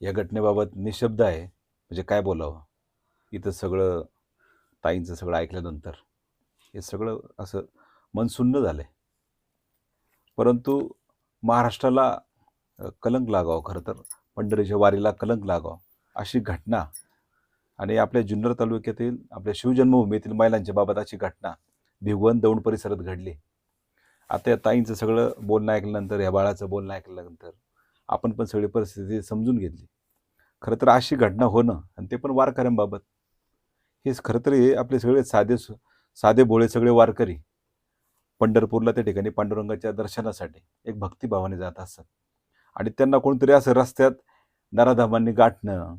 या घटनेबाबत निशब्द आहे. म्हणजे काय बोलावं? इथं सगळं ताईंचं सगळं ऐकल्यानंतर हे सगळं असं मन सुन्न झालं आहे परंतु महाराष्ट्राला कलंक लागावं खरं तर. पंढरीच्या वारीला कलंक लागावं. अशी घटना आणि आपल्या जुन्नर तालुक्यातील आपल्या शिवजन्मभूमीतील महिलांच्या बाबत अशी घटना भिगवण दौंड परिसरात घडली. आता या ताईंचं सगळं बोलणं ऐकल्यानंतर या बाळाचं बोलणं ऐकल्यानंतर आपण पण सगळी परिस्थिती समजून घेतली. खरं तर अशी घटना होणं आणि ते पण वारकऱ्यांबाबत. हेच खरं तर हे आपले सगळे साधे साधे भोळे सगळे वारकरी पंढरपूरला त्या ठिकाणी पांडुरंगाच्या दर्शनासाठी एक भक्तिभावाने जात असतात आणि त्यांना कोणतरी असं रस्त्यात नराधामांनी गाठणं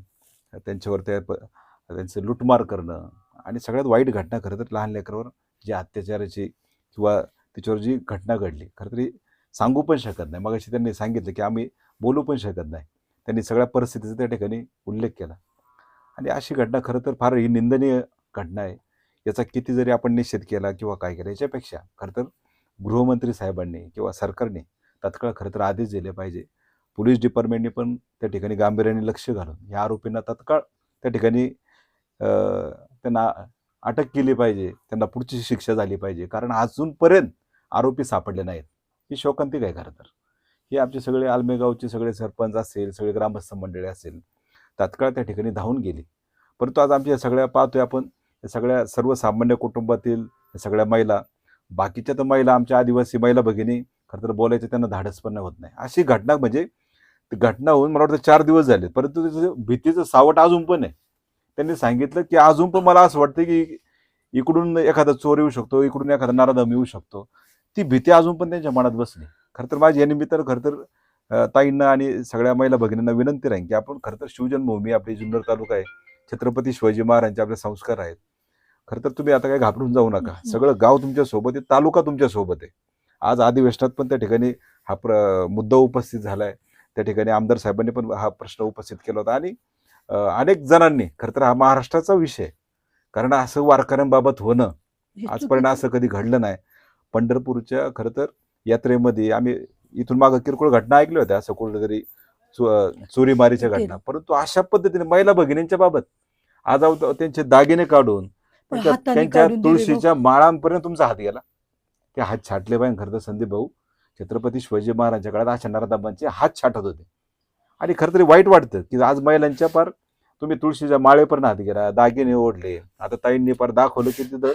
त्यांच्यावर त्या प त्यांचं लुटमार करणं आणि सगळ्यात वाईट घटना खरं तर लहान लेकरावर जी अत्याचाराची किंवा त्याच्यावर जी घटना घडली. खरं तरी सांगू पण शकत नाही. मग त्यांनी सांगितलं की आम्ही बोलू पण शकत नाही. त्यांनी सगळ्या परिस्थितीचा त्या ठिकाणी उल्लेख केला. आणि अशी घटना खरं तर फार ही निंदनीय घटना आहे. याचा किती जरी आपण निषेध केला किंवा काय केलं याच्यापेक्षा खरं तर गृहमंत्री साहेबांनी किंवा सरकारने तात्काळ खरं तर आदेश दिले पाहिजे. पोलीस डिपार्टमेंटने पण त्या ठिकाणी गांभीर्याने लक्ष घालून या आरोपींना तात्काळ त्या ठिकाणी त्यांना अटक केली पाहिजे. त्यांना पुढची शिक्षा झाली पाहिजे. कारण अजूनपर्यंत आरोपी सापडले नाहीत. ही शोकांतिक आहे खरं तर? हे आमचे सगळे आलमेगावचे सगळे सरपंच असेल सगळे ग्रामस्थ मंडळी असेल तात्काळ त्या ठिकाणी धावून गेली. परंतु आज आमच्या सगळ्या पाहतोय आपण सगळ्या सर्वसामान्य कुटुंबातील सगळ्या महिला बाकीच्या तर महिला आमच्या आदिवासी महिला भगिनी खरं तर बोलायचं त्यांना धाडस पण होत नाही. अशी घटना म्हणजे ती घटना होऊन मला वाटतं चार दिवस झाले परंतु त्याचं भीतीचं सावट अजून पण आहे. त्यांनी सांगितलं की अजून पण मला असं वाटतं की इकडून एखादा चोर येऊ शकतो इकडून एखादा नाराधम येऊ शकतो. ती भीती अजून पण त्यांच्या मनात बसली. खरं तर माझी या निमित्तानं खरं तर ताईंना आणि सगळ्या महिला भगिनींना विनंती राहील की आपण खरं तर शिवजन्मभूमी आपली जुन्नर तालुका आहे. छत्रपती शिवाजी महाराजांचे आपले संस्कार आहेत. खरं तर तुम्ही आता काही घाबरून जाऊ नका. सगळं गाव तुमच्यासोबत आहे तालुका तुमच्यासोबत आहे. आज अधिवेशनात पण त्या ठिकाणी हा प्र मुद्दा उपस्थित झाला आहे त्या ठिकाणी आमदार साहेबांनी पण हा प्रश्न उपस्थित केला होता. आणि अनेक जणांनी खरं तर हा महाराष्ट्राचा विषय. कारण असं वारकऱ्यांबाबत होणं आजपर्यंत असं कधी घडलं नाही. पंढरपूरच्या खरं तर यात्रेमध्ये आम्ही इथून मागं किरकोळ घटना ऐकल्या होत्या असं कुठेतरी चोरीमारीच्या घटना. परंतु अशा पद्धतीने महिला भगिनींच्या बाबत आज त्यांचे दागिने काढून त्यांच्या तुळशीच्या माळांपर्यंत तुमचा हात गेला. ते हात छाटले पाहिजे खरं तर संदीप भाऊ. छत्रपती शिवाजी महाराजांच्या काळात अशा नरदाबांचे हात छाटत होते. आणि खरं तरी वाईट वाटतं की आज महिलांच्या पार तुम्ही तुळशीच्या माळेपर्यंत हात गेला दागिने ओढले. आता ताईंनी पार दाखवलं की तिथं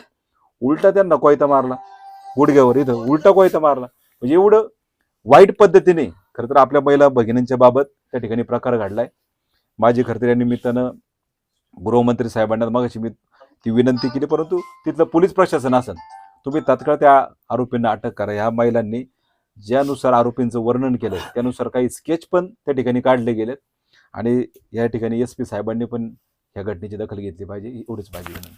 उलटा त्यांना कोयता मारला. गुडघ्यावर इथं उलटा कोयता मारला. म्हणजे एवढं वाईट पद्धतीने खरं तर आपल्या महिला भगिनींच्या बाबत त्या ठिकाणी प्रकार घडलाय. माझी खरं तर या निमित्तानं गृहमंत्री साहेबांना मगाशी मी ती विनंती केली परंतु तिथलं पोलीस प्रशासन असेल तुम्ही तात्काळ त्या आरोपींना अटक करा. ह्या महिलांनी ज्यानुसार आरोपींचं वर्णन केलं त्यानुसार काही स्केच पण त्या ठिकाणी काढले गेलेत. आणि या ठिकाणी एस पी साहेबांनी पण ह्या घटनेची दखल घेतली पाहिजे एवढीच माझी विनंती.